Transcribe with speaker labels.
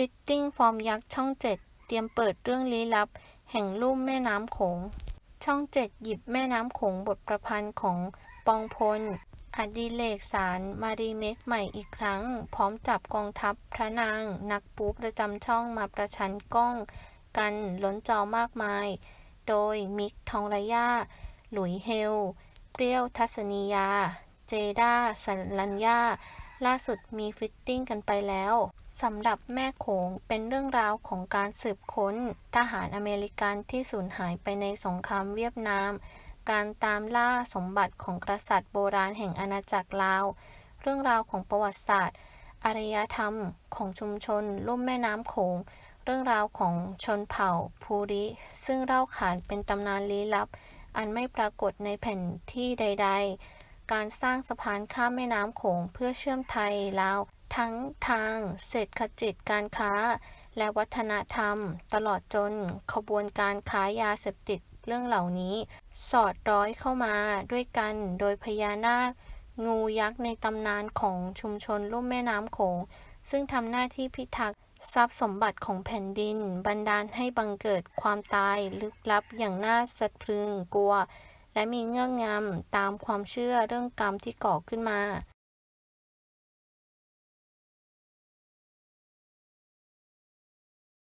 Speaker 1: ฟิตติ้งฟอร์มยักษ์ช่องเจ็ดเตรียมเปิดเรื่องลี้ลับ แห่งลุ่มแม่น้ำโขง ช่องเจ็ดหยิบแม่น้ำโขงบทประพันธ์ของปองพล อดิเลกสารมารีเมคใหม่อีกครั้ง พร้อมจับกองทัพพระนาง นักปูประจำช่องมาประชันกล้อง กันล้นจอมากมาย โดยมิกทองระยาหลุยเฮล เปรี้ยวทัศนียา เจด้าสันลัญญาล่าสุดมีฟิตติ้งกันไปแล้ว สำหรับแม่โขงเป็นเรื่องราวของการสืบค้น ทหารอเมริกันที่สูญหายไปในสงครามเวียดนาม การตามล่าสมบัติของกษัตริย์โบราณแห่งอาณาจักรลาว เรื่องราวของประวัติศาสตร์ อารยธรรมของชุมชนลุ่มแม่น้ำโขง เรื่องราวของชนเผ่าภูริ ซึ่งเล่าขานเป็นตำนานลี้ลับ อันไม่ปรากฏในแผ่นที่ใด ๆ การสร้างสะพานข้ามแม่น้ำโขงเพื่อเชื่อมไทยลาว ทั้งทางเศรษฐกิจการค้า และวัฒนธรรม ตลอดจนขบวนการค้ายาเสพติดเรื่องเหล่านี้ สอดร้อยเข้ามาด้วยกันโดยพญานาค งูยักษ์ในตำนานของชุมชนลุ่มแม่น้ำโขงซึ่งทำหน้าที่พิทักษ์ทรัพย์สมบัติของแผ่นดิน บันดาลให้บังเกิดความตายลึกลับอย่างน่าสะพรึงกลัว และมีเงื่อนงำตามความเชื่อเรื่องกรรมที่ก่อขึ้นมา